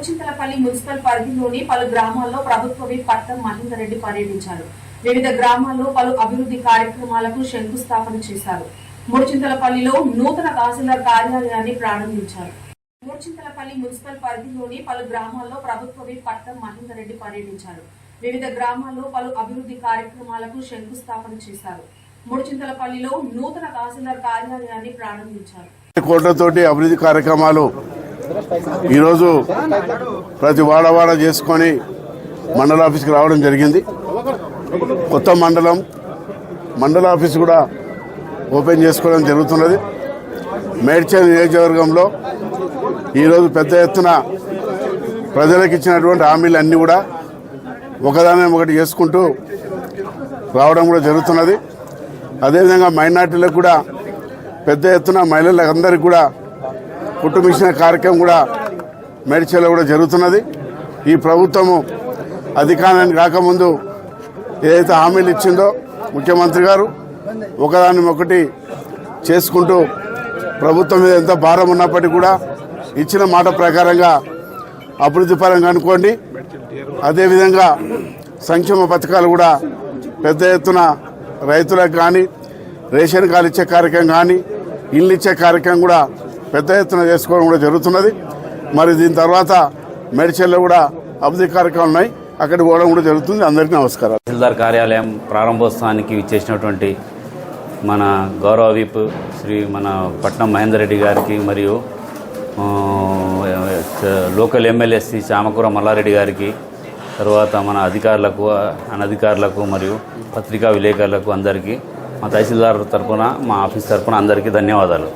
Muduchintalapalli municipal పరిధిలోని పలు గ్రామాల్లో ప్రభుత్వ విప్ పట్టం మహేందర్రెడ్డి పర్యటించారు. వివిధ గ్రామాల్లో పలు అభివృద్ధి కార్యక్రమాలకు శంకుస్థాపన చేశారు. ముడిచింతలపల్లిలో నూతన తహసీల్దార్ కార్యాలయాన్ని ప్రారంభించారు. ముడిచింతలపల్లి మున్సిపల్ పరిధిలోని పలు గ్రామాల్లో ప్రభుత్వ విప్ పట్టం మహేందర్ రెడ్డి పర్యటించారు. వివిధ గ్రామాల్లో పలు అభివృద్ధి కార్యక్రమాలకు శంకుస్థాపన చేశారు. ముడిచింతలపల్లిలో నూతన తహసీల్దార్ కార్యాలయాన్ని ప్రారంభించారు. కోట్లతోటి అభివృద్ధి కార్యక్రమాలు ఈరోజు ప్రతి వాడవాడ చేసుకొని మండల ఆఫీస్కి రావడం జరిగింది. కొత్త మండలం మండల ఆఫీస్ కూడా ఓపెన్ చేసుకోవడం జరుగుతున్నది. మేడ్చల్ నియోజకవర్గంలో ఈరోజు పెద్ద ఎత్తున ప్రజలకు ఇచ్చినటువంటి హామీలు అన్నీ కూడా ఒకదాని ఒకటి చేసుకుంటూ రావడం కూడా జరుగుతున్నది. అదేవిధంగా మైనార్టీలకు కూడా పెద్ద ఎత్తున మహిళలందరికీ కూడా కుటుంబించిన కార్యక్రమం కూడా మేడ్చల్లో కూడా జరుగుతున్నది. ఈ ప్రభుత్వము అధికారానికి రాకముందు ఏదైతే హామీలు ఇచ్చిందో ముఖ్యమంత్రి గారు ఒకదాన్ని ఒకటి చేసుకుంటూ ప్రభుత్వం మీద ఎంత భారం ఉన్నప్పటికీ కూడా ఇచ్చిన మాట ప్రకారంగా అభివృద్ధి పరంగా అనుకోండి. అదేవిధంగా సంక్షేమ పథకాలు కూడా పెద్ద ఎత్తున రైతులకు కానీ రేషన్ కార్డు ఇచ్చే కార్యక్రమం కానీ ఇల్లు ఇచ్చే కార్యక్రమం కూడా పెద్ద ఎత్తున చేసుకోవడం కూడా జరుగుతున్నది. మరి దీని తర్వాత మెడిచల్లో కూడా అభివృద్ధి కార్యక్రమాలు ఉన్నాయి. అక్కడికి పోవడం కూడా జరుగుతుంది. అందరికీ నమస్కారాలు. తహసీల్దార్ కార్యాలయం ప్రారంభోత్సవానికి ఇచ్చేసినటువంటి మన గౌరవ వీప్ శ్రీ మన పట్నం మహేందర్ రెడ్డి గారికి మరియు లోకల్ ఎమ్మెల్యే శ్రీ చామకూర మల్లారెడ్డి గారికి తర్వాత మన అధికారులకు అనధికారులకు మరియు పత్రికా విలేకరులకు అందరికీ మా తహసీల్దార్ తరపున మా ఆఫీస్ తరపున అందరికీ ధన్యవాదాలు.